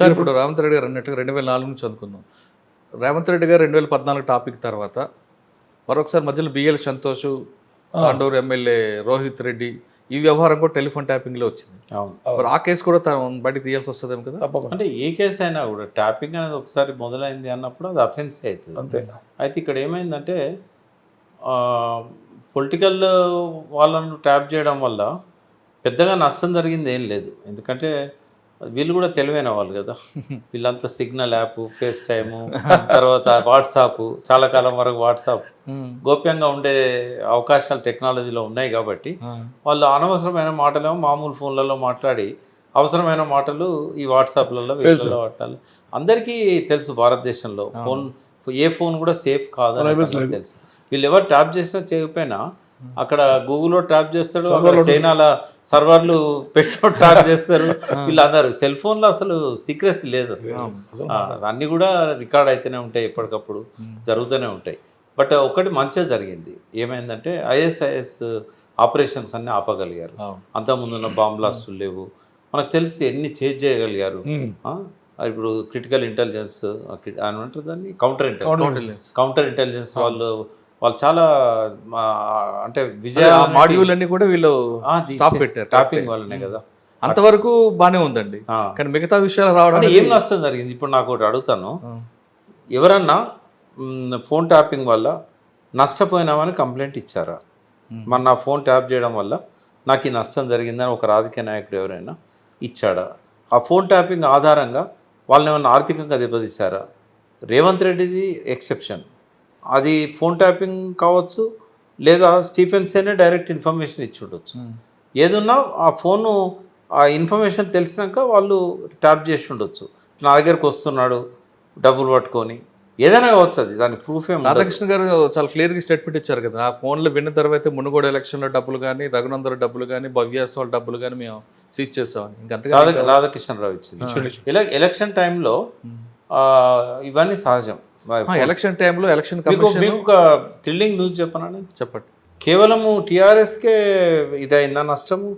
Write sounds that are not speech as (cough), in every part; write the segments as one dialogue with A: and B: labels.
A: Sir ఇప్పుడు రేవంత్ రెడ్డి గారు అన్నట్టుగా రెండు వేల నాలుగు నుంచి చదువుకుందాం. రేవంత్ రెడ్డి గారు రెండు వేల పద్నాలుగు టాపిక్ తర్వాత మరొకసారి మధ్యలో బిఎల్ సంతోష్ తాండూరు ఎమ్మెల్యే రోహిత్ రెడ్డి ఈ వ్యవహారం కూడా టెలిఫోన్ ట్యాపింగ్లో వచ్చింది.
B: అవును.
A: మరి ఆ కేసు కూడా తను బయటకు తీయాల్సి వస్తుందేమో కదా?
B: అంటే ఏ కేసు అయినా కూడా ట్యాపింగ్ అనేది ఒకసారి మొదలైంది అన్నప్పుడు అది అఫెన్స్ అవుతుంది.
C: అంతే.
B: అయితే ఇక్కడ ఏమైందంటే పొలిటికల్ వాళ్ళను ట్యాప్ చేయడం వల్ల పెద్దగా నష్టం జరిగింది ఏం లేదు. ఎందుకంటే వీళ్ళు కూడా తెలివైన వాళ్ళు కదా. (laughs) వీళ్ళంతా సిగ్నల్ యాప్ ఫేస్ టైము (laughs) తర్వాత వాట్సాప్ చాలా కాలం వరకు వాట్సాప్ గోప్యంగా ఉండే అవకాశాలు టెక్నాలజీలో ఉన్నాయి కాబట్టి వాళ్ళు అనవసరమైన మాటలేమో మామూలు ఫోన్లలో మాట్లాడి అవసరమైన మాటలు ఈ వాట్సాప్లలో వీటిలలో మాట్లాడాలి అందరికీ తెలుసు భారతదేశంలో ఫోన్ ఏ ఫోన్ కూడా సేఫ్ కాదు తెలుసు. వీళ్ళు ఎవరు ట్యాప్ చేసినా చేయకపోయినా అక్కడ గూగుల్లో ట్యాప్ చేస్తాడు చైనాలో సర్వర్లు పెట్టుకొని ట్యాప్ చేస్తారు. వీళ్ళందరూ సెల్ ఫోన్లో అసలు సీక్రెసీ లేదు అన్నీ కూడా రికార్డ్ అయితేనే ఉంటాయి ఎప్పటికప్పుడు జరుగుతూనే ఉంటాయి. బట్ ఒకటి మంచిగా జరిగింది. ఏమైందంటే ఐఎస్ఐఎస్ ఆపరేషన్స్ అన్ని ఆపగలిగారు. అంతకుముందున్న బాంబ్ బ్లాస్టులు లేవు. మనకు తెలిసి ఎన్ని చేంజ్ చేయగలిగారు. ఇప్పుడు క్రిటికల్ ఇంటెలిజెన్స్ అని అంటారు దాన్ని? కౌంటర్ ఇంటెలిజెన్స్ కౌంటర్ ఇంటెలిజెన్స్ వాళ్ళు వాళ్ళు చాలా అంటే విజయ
A: మాడ్యూల్ అన్ని కూడా వీళ్ళు స్టాప్ పెట్టారు.
B: టాపింగ్ వల్లనే కదా.
A: అంతవరకు బానే ఉందండి. కానీ మిగతా విషయాలు రావడం
B: ఏం నష్టం జరిగింది? ఇప్పుడు నాకు ఒకటి అడుగుతాను. ఎవరన్నా ఫోన్ ట్యాపింగ్ వల్ల నష్టపోయినామని కంప్లైంట్ ఇచ్చారా? మన నా ఫోన్ ట్యాప్ చేయడం వల్ల నాకు ఈ నష్టం జరిగిందని ఒక రాజకీయ నాయకుడు ఎవరైనా ఇచ్చాడా? ఆ ఫోన్ ట్యాపింగ్ ఆధారంగా వాళ్ళని ఏమైనా ఆర్థికంగా దెబ్బతీశారా? రేవంత్ రెడ్డిది ఎక్సెప్షన్. అది ఫోన్ ట్యాపింగ్ కావచ్చు లేదా స్టీఫెన్ సేనే డైరెక్ట్ ఇన్ఫర్మేషన్ ఇచ్చి ఉండొచ్చు. ఏదున్నా ఆ ఫోను ఆ ఇన్ఫర్మేషన్ తెలిసినాక వాళ్ళు ట్యాప్ చేసి ఉండొచ్చు. నా దగ్గరకు వస్తున్నాడు డబ్బులు పట్టుకొని. ఏదైనా కావచ్చు అది దానికి ప్రూఫ్ ఏం.
A: రాధాకృష్ణ గారు చాలా క్లియర్గా స్టేట్మెంట్ ఇచ్చారు కదా. ఆ ఫోన్లో విన్న తర్వాత మునుగోడు ఎలక్షన్లో డబ్బులు కానీ రఘునందర్ డబ్బులు కానీ భవ్యాస్ వాళ్ళ డబ్బులు కానీ మేము సీజ్ చేసామని ఇంకంతగా
B: రాధా రాధాకృష్ణరావు ఇచ్చింది. ఎల- ఎలక్షన్ టైంలో ఇవన్నీ సహజం.
A: ఎలక్షన్ టైంలో ఎలక్షన్
B: మీకు ఒక థ్రిల్లింగ్ న్యూస్ చెప్పనా నేను?
A: చెప్పండి।
B: కేవలము టీఆర్ఎస్కే ఇదైందా నష్టము?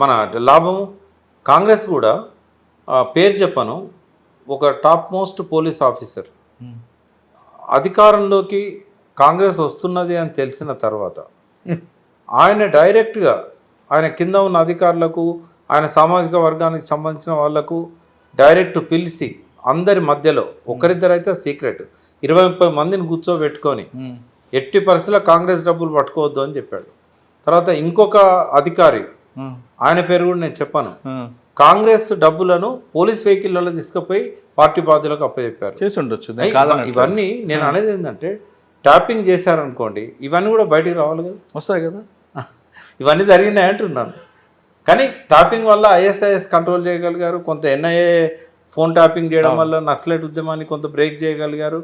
B: మన లాభము? కాంగ్రెస్ కూడా పేరు చెప్పను. ఒక టాప్ మోస్ట్ పోలీస్ ఆఫీసర్ అధికారంలోకి కాంగ్రెస్ వస్తున్నది అని తెలిసిన తర్వాత ఆయన డైరెక్ట్గా ఆయన కింద ఉన్న అధికారులకు ఆయన సామాజిక వర్గానికి సంబంధించిన వాళ్ళకు డైరెక్ట్ పిలిచి అందరి మధ్యలో ఒకరిద్దరు అయితే సీక్రెట్ ఇరవై ముప్పై మందిని కూర్చోబెట్టుకొని ఎట్టి పరిస్థితుల్లో కాంగ్రెస్ డబ్బులు పట్టుకోవద్దు అని చెప్పాడు. తర్వాత ఇంకొక అధికారి ఆయన పేరు కూడా నేను చెప్పాను. కాంగ్రెస్ డబ్బులను పోలీస్ వెహికల్లలో తీసుకుపోయి పార్టీ బాధ్యులకు అప్పచెప్పారు
A: చేసి ఉండొచ్చు.
B: ఇవన్నీ నేను అనేది ఏంటంటే ట్యాపింగ్ చేశారనుకోండి ఇవన్నీ కూడా బయటికి రావాలి కదా.
A: వస్తాయి కదా. (laughs)
B: ఇవన్నీ జరిగినాయి అంటున్నాను. కానీ ట్యాపింగ్ వల్ల ఐఎస్ఐఎస్ కంట్రోల్ చేయగలిగారు కొంత ఎన్ఐఏ ఫోన్ ట్యాపింగ్ చేయడం వల్ల నక్సలైట్ ఉద్యమాన్ని కొంత బ్రేక్ చేయగలిగారు.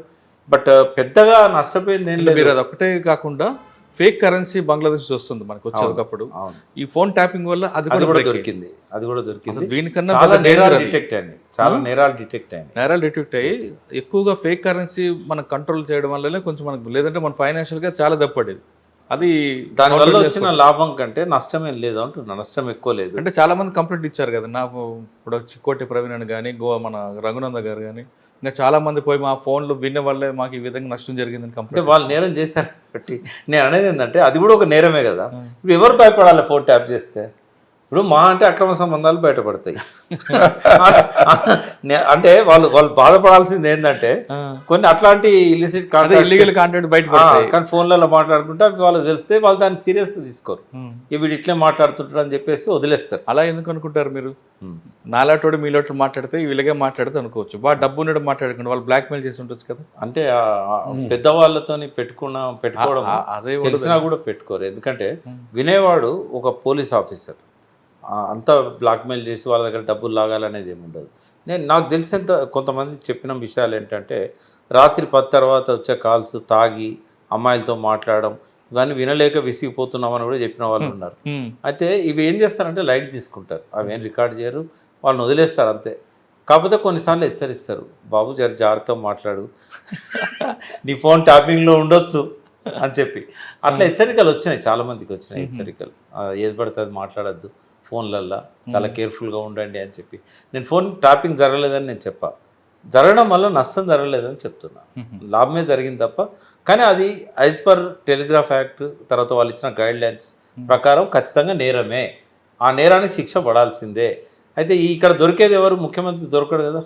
B: బట్ పెద్దగా నష్టపోయింది ఏం లేదు
A: మీరు అది ఒకటే కాకుండా ఫేక్ కరెన్సీ బంగ్లాదేశ్ వస్తుంది మనకు వచ్చేటప్పుడు. ఈ ఫోన్ ట్యాపింగ్ వల్ల అది కూడా అయింది.
B: దొరికింది. అది కూడా దొరికింది.
A: దీనికన్నా
B: చాలా నేరాలు. డిటెక్ట్ అయ్యాయి. చాలా నేరాలు డిటెక్ట్ అయ్యాయి.
A: నేరాలు డిటెక్ట్ అయ్యి ఎక్కువగా ఫేక్ కరెన్సీ మనం కంట్రోల్ చేయడం వల్లనే కొంచెం మనకు లేదంటే మన ఫైనాన్షియల్గా చాలా దెబ్బపడేది. అది
B: దానివల్ల వచ్చిన లాభం కంటే నష్టం ఏం లేదు అంటున్నా. నష్టం ఎక్కువ లేదు.
A: అంటే చాలా మంది కంప్లైంట్ ఇచ్చారు కదా. నాకు ఇప్పుడు చిక్కోటి ప్రవీణ్ అని కానీ గోవా మన రఘునంద గారు కానీ ఇంకా చాలా మంది పోయి మా ఫోన్లు విన్న వల్లే మాకు ఈ విధంగా నష్టం జరిగిందని
B: అంటే
A: కంప్లైంట్
B: వాళ్ళు నేరం చేశారు కాబట్టి. నేను అనేది ఏంటంటే అది కూడా ఒక నేరమే కదా. ఇప్పుడు ఎవరు భయపడాలి ఫోన్ ట్యాప్ చేస్తే? ఇప్పుడు మా అంటే అక్రమ సంబంధాలు బయటపడతాయి. (laughs) అంటే వాళ్ళు వాళ్ళు బాధపడాల్సింది ఏంటంటే కొన్ని అట్లాంటి ఇలిసిట్
A: అదే ఇల్లీగల్ కాంటెంట్ బయట
B: కానీ ఫోన్లలో మాట్లాడుకుంటే అవి వాళ్ళు తెలిస్తే వాళ్ళు దాన్ని సీరియస్గా తీసుకోరు. వీడు ఇట్లే మాట్లాడుతుంటారు అని చెప్పేసి వదిలేస్తారు.
A: అలా ఎందుకు అనుకుంటారు మీరు? నాలాటోడు మీలోట్లు మాట్లాడితే వీళ్ళగే మాట్లాడితే అనుకోవచ్చు. బాగా డబ్బు ఉండడం మాట్లాడకుండా వాళ్ళు బ్లాక్ మెయిల్ చేసి ఉండొచ్చు కదా
B: అంటే పెద్దవాళ్ళతోని పెట్టుకున్న పెట్టుకోవడం
A: అదే.
B: తెలిసినా కూడా పెట్టుకోరు. ఎందుకంటే వినేవాడు ఒక పోలీస్ ఆఫీసర్. అంతా బ్లాక్మెయిల్ చేసి వాళ్ళ దగ్గర డబ్బులు లాగాలనేది ఏమి ఉండదు నేను నాకు తెలిసినంత కొంతమంది చెప్పిన విషయాలు ఏంటంటే రాత్రి పది తర్వాత వచ్చే కాల్స్ తాగి అమ్మాయిలతో మాట్లాడడం ఇవన్నీ వినలేక విసిగిపోతున్నామని కూడా చెప్పిన వాళ్ళు ఉన్నారు. అయితే ఇవి ఏం చేస్తారంటే లైట్ తీసుకుంటారు. అవి ఏం రికార్డ్ చేయరు. వాళ్ళని వదిలేస్తారు అంతే. కాకపోతే కొన్నిసార్లు హెచ్చరిస్తారు. బాబు జర జాగ్రత్తగా మాట్లాడు. నీ ఫోన్ ట్యాపింగ్లో ఉండొచ్చు అని చెప్పి. అట్లా హెచ్చరికలు వచ్చినాయి. చాలా మందికి వచ్చినాయి హెచ్చరికలు. ఏది పడితే అది మాట్లాడద్దు. ఫోన్లల్లో. చాలా కేర్ఫుల్గా ఉండండి అని చెప్పి. నేను ఫోన్ ట్యాపింగ్ జరగలేదని నేను చెప్పా. జరగడం వల్ల నష్టం జరగలేదని చెప్తున్నా. లాభమే జరిగింది తప్ప కానీ అది యాజ్ పర్ టెలిగ్రాఫ్ యాక్ట్ తర్వాత వాళ్ళు ఇచ్చిన గైడ్ లైన్స్ ప్రకారం ఖచ్చితంగా నేరమే. ఆ నేరానికి శిక్ష పడాల్సిందే. అయితే ఈ ఇక్కడ దొరికేది ఎవరు? ముఖ్యమంత్రి దొరకడు కదా.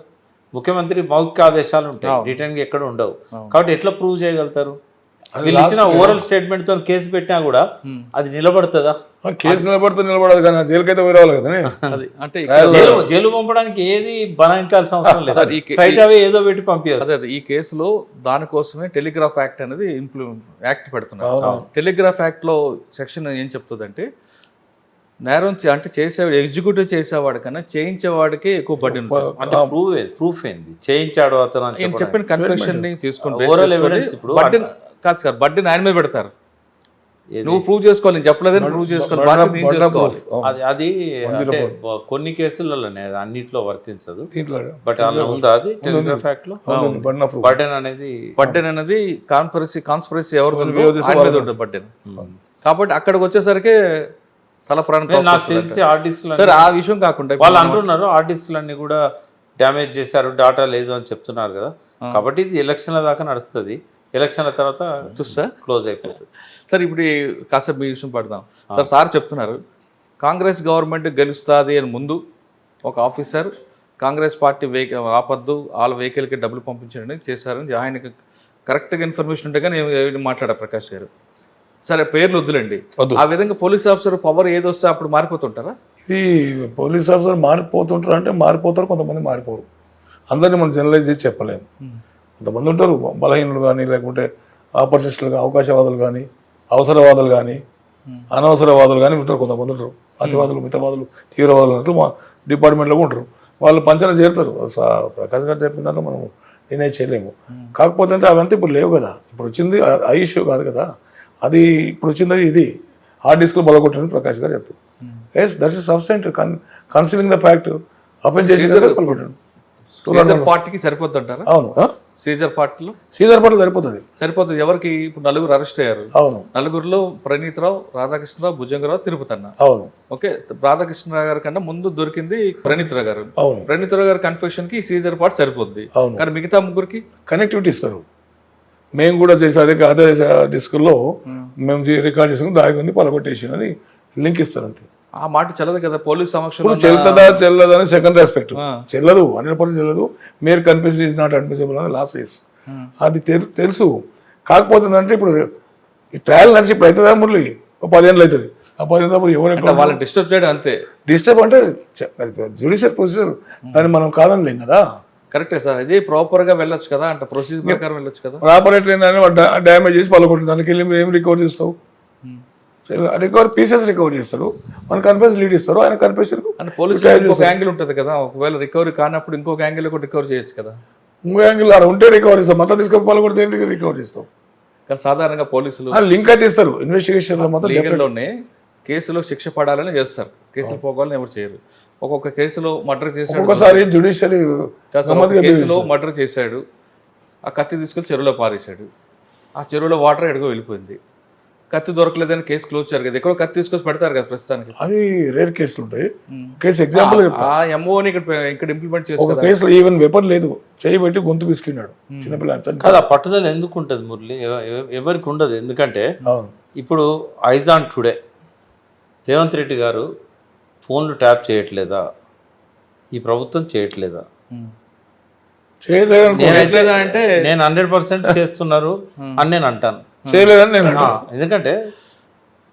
B: ముఖ్యమంత్రి మౌఖిక ఆదేశాలు ఉంటాయి. రిటర్న్గా ఎక్కడ ఉండవు. కాబట్టి ఎట్లా ప్రూవ్ చేయగలుగుతారు? వీళ్ళు ఇచ్చిన ఓరల్ స్టేట్మెంట్తో కేసు పెట్టినా కూడా అది నిలబడుతుందా?
C: కేసు నిలబడితే నిలబడదు కానీ జైలుకైతే పోయి కదా (laughs)
A: అది అంటే
B: జైలు జైలు పంపడానికి ఏది బనాయించాల్సిన అవసరం లేదు. స్ట్రైట్ అవే ఏదో పెట్టి
A: అదే ఈ కేసులో దానికోసమే టెలిగ్రాఫ్ యాక్ట్ అనేది ఇంప్లూ యాక్ట్ పెడుతున్నారు. టెలిగ్రాఫ్ యాక్ట్లో సెక్షన్ ఏం చెప్తుందంటే నేరం అంటే చేసే ఎగ్జిక్యూటివ్ చేసేవాడి కన్నా చేయించేవాడికి ఎక్కువ బడ్డీ
B: అంటే ప్రూవ్ ప్రూఫ్ ఏంది? చేయించాడు అతను.
A: చెప్పిన కన్ఫెషన్ని కాదు సార్ బడ్డీని ఆయన మీద పెడతారు? నువ్వు ప్రూవ్ చేసుకోవాలి నేను చెప్పలేదని ప్రూవ్ చేసుకోవాలి బాధ్యత నేను చేసుకోవాలి.
B: అది అది అంటే కొన్ని కేసులలోనే అది అన్నిట్లో వర్తించదు. బట్ అలా ఉందా అది? టెలిగ్రాఫ్
C: యాక్ట్లో?
B: బర్డెన్ అనేది
A: బడ్డెన్ అనేది కాన్స్పరసీ కాన్స్పరసీ ఎవరు ఉంటుంది బడ్డెన్ కాబట్టి అక్కడికి వచ్చేసరికి తల ప్రాణం
B: నాకు తెలిసి ఆర్టిస్టులు
A: సరే ఆ విషయం కాకుండా
B: వాళ్ళు అంటున్నారు ఆర్టిస్టులన్నీ కూడా డ్యామేజ్ చేశారు డాటా లేదు అని చెప్తున్నారు కదా. కాబట్టి ఇది ఎలక్షన్ల దాకా నడుస్తుంది. ఎలక్షన్ల తర్వాత
A: చూస్తా.
B: క్లోజ్ అయిపోతుంది.
A: సార్ ఇప్పుడు కాసేపు మీ విషయం పడదాం. సార్ సార్ చెప్తున్నారు కాంగ్రెస్ గవర్నమెంట్ గెలుస్తుంది అని ముందు ఒక ఆఫీసర్ కాంగ్రెస్ పార్టీ వెహికల్ ఆపద్దు వాళ్ళ వెహికల్కి డబ్బులు పంపించండి చేశారని ఆయనకి కరెక్ట్గా ఇన్ఫర్మేషన్ ఉంటే కానీ ఏమి మాట్లాడారు ప్రకాష్ గారు? సరే పేర్లు వద్దులేండి.
C: వద్దు.
A: ఆ విధంగా పోలీస్ ఆఫీసర్ పవర్ ఏది వస్తే అప్పుడు మారిపోతుంటారా?
C: ఇది పోలీస్ ఆఫీసర్ మారిపోతుంటారు అంటే మారిపోతారు కొంతమంది మారిపోరు. అందరినీ మనం జనరలైజ్ చేసి చెప్పలేము. కొంతమంది ఉంటారు బలహీనులు కానీ లేకుంటే ఆపర్చునిస్టులు అవకాశవాదులు కానీ అవసరవాదులు కానీ అనవసరవాదులు కానీ ఉంటారు కొంతమంది ఉంటారు. అతివాదులు మితవాదులు తీవ్రవాదులు అన్నట్లు మా డిపార్ట్మెంట్లో ఉంటారు. వాళ్ళు పంచన చేరుతారు. ప్రకాష్ గారు చెప్పిన దాంట్లో మనం నేనే చేయలేము. కాకపోతే అంటే అవంతా ఇప్పుడు లేవు కదా. ఇప్పుడు వచ్చింది ఆ- ఇష్యూ కాదు కదా. అది ఇప్పుడు వచ్చింది ఇది. హార్డ్ డిస్క్లో బలగొట్టని ప్రకాష్ గారు చెప్తారు. Yes that is substance concealing the fact happen చేసి
A: సీజర్ పార్టీకి సరిపోతుంటారా
C: అవును
A: సీజర్ పార్టీలో?
C: సీజర్ పట్ల సరిపోతుంది.
A: సరిపోతుంది. ఎవరికి ఇప్పుడు నలుగురు అరెస్ట్ అయ్యారు?
C: అవును.
A: నలుగురిలో ప్రణీత్రావు రాధాకృష్ణరావు భుజంగరావు తిరుపతి అన్న
C: అవును.
A: ఓకే రాధాకృష్ణరావు గారి కన్నా ముందు దొరికింది ప్రణీత్రావు గారు.
C: అవును.
A: ప్రణీత్రావు గారి కన్ఫెషన్కి సీజర్ పార్ట్ సరిపోద్ది.
C: అవును.
A: కానీ మిగతా ముగ్గురికి?
C: కనెక్టివిటీ ఇస్తారు. మేము కూడా చేసే అదే అదే డిస్కుల్లో మేము. రికార్డ్ చేసుకుని దాగి ఉంది పలగొట్టేసి అని లింక్ ఇస్తారు అంతే.
A: ఆ మాట చెల్లదు కదా పోలీస్ సమక్షంలో
C: చెల్లుతుందా చెల్లదా అని సెకండ్ ఆస్పెక్ట్
A: ఆ.
C: చెల్లదు హండ్రెడ్ పర్సెంట్ చెల్లదు. మీరు కన్ఫ్యూజ్ ఈజ్ నాట్ అడ్మిసిబుల్ అని లాస్ట్ ఇస్. అది తెలు- తెలుసు. కాకపోతే అంటే ఇప్పుడు ఈ ట్రయల్ నడిచి ఇప్పుడు అవుతుందా మురళి? ఒక పదేళ్ళు అవుతుంది ఆ పదేళ్ళు అప్పుడు ఎవరు
A: వాళ్ళని డిస్టర్బ్ చేయడం అంతే.
C: డిస్టర్బ్ అంటే జ్యుడిషియల్ ప్రొసీజర్ దాన్ని మనం కాదనలేం కదా.
A: కరెక్టే సార్. ఇది ప్రాపర్గా వెళ్ళొచ్చు కదా అంటే ప్రొసీజర్ ప్రకారం వెళ్ళొచ్చు కదా.
C: ఆపరేటర్ ఏంటంటే డ్యామేజ్ చేసి పలకొట్టింది దానికి వెళ్ళి ఏం రికవర్ చేస్తావు? రికవర్ పీసెస్ రికవర్ చేస్తారు. మన కన్ఫెన్స్ లీడ్ ఇస్తారు. ఆయన కన్ఫెషన్
A: యాంగిల్ ఉంటుంది కదా. ఒకవేళ రికవరీ కానప్పుడు ఇంకొక యాంగిల్ కూడా రికవర్ చేయొచ్చు కదా.
C: ఇంకో యాంగిల్ ఆడ ఉంటే రికవర్ చేస్తాం. మొత్తం తీసుకొని పలకొడితే ఏంటి రికవర్ చేస్తాం?
A: కానీ సాధారణంగా పోలీసులు
C: లింక్ అయితే ఇస్తారు ఇన్వెస్టిగేషన్లో మొత్తం
A: లీగల్లోనే కేసులో శిక్ష పడాలని చేస్తారు. కేసులు పోగాలని ఎవరు చేయరు. ఒక్కొక్క కేసులో మర్డర్ చేశాడు.
C: ఒక్కొక్కసారి జ్యుడిషియల్
A: కాదు సార్, ఒక కేసులో మర్డర్ చేశాడు. ఆ కత్తి తీసుకెళ్ళి చెరువులో పారేశాడు. ఆ చెరువులో వాటర్ ఎడుగో వెళ్ళిపోయింది. కత్తి దొరకలేదని కేసు క్లోజ్ చేయరు కదా. ఎక్కడో కత్తి తీసుకొచ్చి పెడతారు కదా ప్రస్తుతానికి.
C: అది రేర్ కేసులు ఉంటాయి. కేసు ఎగ్జాంపుల్ చెప్తా.
A: ఆ ఎంఓని ఇక్కడ ఇక్కడ ఇంప్లిమెంట్ చేసి
C: ఒక కేసులో ఈవెన్ వెపన్ లేదు. చేయి పెట్టి గొంతు పిసికినాడు. చిన్నపిల్ల
B: కాదు ఆ పట్టుదల ఎందుకు ఉంటుంది మురళి? ఎవ- ఎవ- ఎవరికి ఉండదు. ఎందుకంటే
C: అవును.
B: ఇప్పుడు ఐజాన్ టుడే రేవంత్ రెడ్డి గారు ఫోన్లు ట్యాప్ చేయట్లేదా? ఈ ప్రభుత్వం చేయట్లేదా?
A: అంటే
B: నేను హండ్రెడ్ పర్సెంట్ (laughs) చేస్తున్నారు అని నేను అంటాను.
C: చేయలేదని నేను.
B: ఎందుకంటే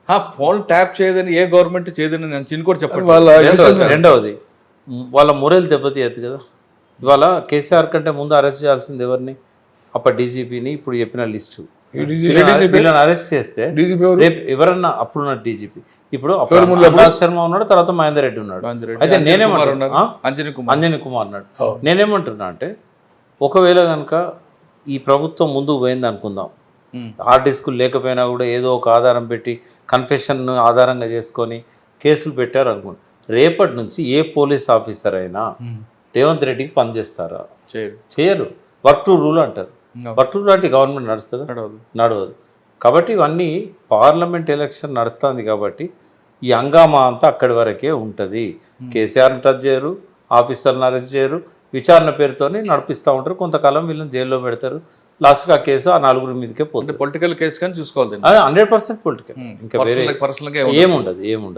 A: ఆ ఫోన్ ట్యాప్ చేయదని ఏ గవర్నమెంట్ చేయదని నేను చిన్న కూడా చెప్పండి
C: వాళ్ళ
B: రెండవది మ్, వాళ్ళ మొరేలు దెబ్బతీయదు కదా. ఇవాళ కేసీఆర్ కంటే ముందు అరెస్ట్ చేయాల్సింది ఎవరిని? అప్పటి డీజీపీని ఇప్పుడు చెప్పిన లిస్టు. వీళ్ళని అరెస్ట్ చేస్తే
C: డీజీపీ ఎవరు?
B: రేపు ఎవరన్నా అప్పుడున్న డీజీపీ ఇప్పుడు అప్పుడు అనురాగ్ శర్మ ఉన్నాడు తర్వాత మహేందర్ రెడ్డి ఉన్నాడు. అయితే నేనేమంటున్నా?
A: అంజనీ కుమార్.
B: అంజనీ కుమార్ అన్నాడు నేనేమంటున్నా అంటే ఒకవేళ కనుక ఈ ప్రభుత్వం ముందుకు పోయింది అనుకుందాం. హార్డ్ డిస్కులు లేకపోయినా కూడా ఏదో ఒక ఆధారం పెట్టి కన్ఫెషన్ ఆధారంగా చేసుకొని కేసులు పెట్టారు అనుకోండి రేపటి నుంచి ఏ పోలీస్ ఆఫీసర్ అయినా. రేవంత్ రెడ్డికి పనిచేస్తారా
A: చేయరు.
B: వర్క్ టు రూల్ అంటారు. వర్క్ టు రూల్ అంటే గవర్నమెంట్ నడుస్తుందా?
A: నడవదు.
B: నడవదు. కాబట్టి ఇవన్నీ పార్లమెంట్ ఎలక్షన్ నడుస్తుంది కాబట్టి ఈ హంగామా అంతా అక్కడి వరకే ఉంటుంది. కేసీఆర్ని టచ్ చేయరు ఆఫీసర్ని అరెస్ట్ చేయరు విచారణ పేరుతోనే నడిపిస్తూ ఉంటారు. కొంతకాలం వీళ్ళని జైల్లో పెడతారు. లాస్ట్కి ఆ కేసు ఆ నలుగురి మీదకే పోతుంది.
A: పొలిటికల్ కేసు కానీ చూసుకోవాలి
B: అది హండ్రెడ్ పర్సెంట్ పొలిటికల్ ఇంకా వేరే ఏముండదు ఏముండదు.